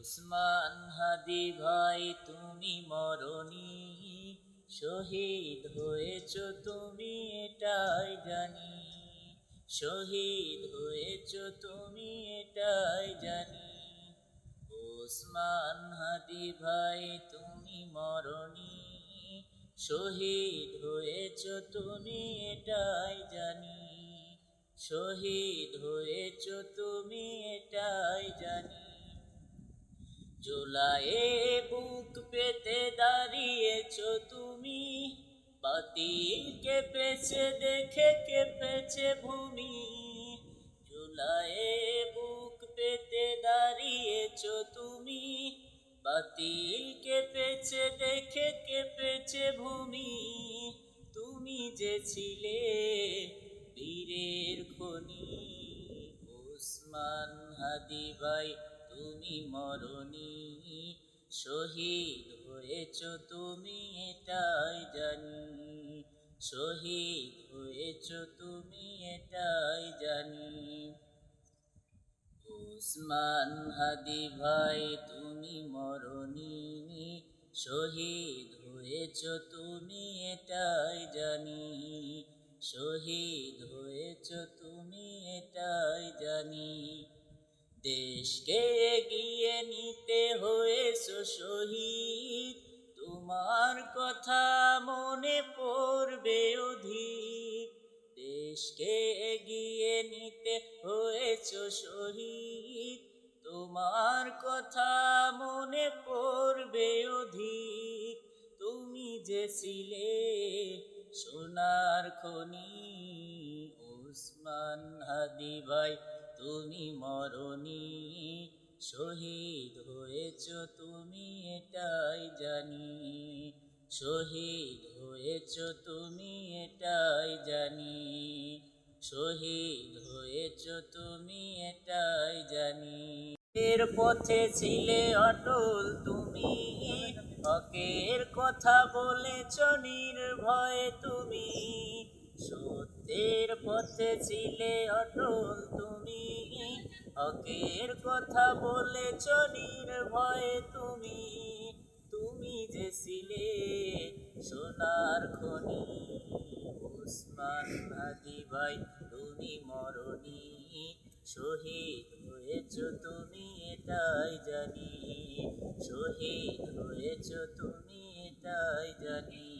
উসমান হাদি ভাই, তুমি মরণি। শহীদ হয়েছ তুমি, এটাই জানি। শহীদ হয়েছ তুমি, এটাই জানি। ওসমান হাদি ভাই, তুমি মরণি। শহীদ হয়েছ তুমি, এটাই জানি। শহীদ হয়েছ তুমি, এটাই জানি। জোলায়ে বুক পেতে দাঁড়িয়েছ তুমি। বাতিল কেঁপেছে দেখে কেঁপেছে ভূমি। জোলায়ে বুক পেতে দাঁড়িয়েছ তুমি। বাতিল কেঁপেছে দেখে কেঁপেছে ভূমি। তুমি যে ছিলে বীরের খনি। ওসমান হাদি ভাই তুমি মরণি, শহীদ হয়েছ তুমি এটাই জানি। শহীদ হয়েছ তুমি এটাই জানি। ওসমান হাদি ভাই, তুমি মরণি, শহীদ হয়েছ তুমি এটাই জানি। শহীদ হয়েছ তুমি এটাই জানি। দেশকে এগিয়ে নিতে হয়েছ শহীদ। তোমার কথা মনে পড়বে অধিক। দেশকে এগিয়ে নিতে হয়েছ শহীদ। তোমার কথা মনে পড়বে অধিক। তুমি যে ছিলে সোনার খনি, ওসমান হাদি ভাই তুমি মরণি, শহীদ হয়েছ তুমি এটাই জানি। শহীদ হয়েছ তুমি এটাই জানি। শহীদ হয়েছ তুমি এটাই জানি। এর পথে ছিলে অটল তুমি হকের কথা বলেছ নির্ভয়ে তুমি। সত্যের পথে ছিলে অটল তুমি। হকের কথা বলে বলেছ নির্ভয়ে তুমি। তুমি যে ছিলে সোনার খনি ওসমান হাদি ভাই, তুমি মরণি। শহীদ হয়েছ তুমি এটাই জানি। শহীদ হয়েছ তুমি এটাই জানি।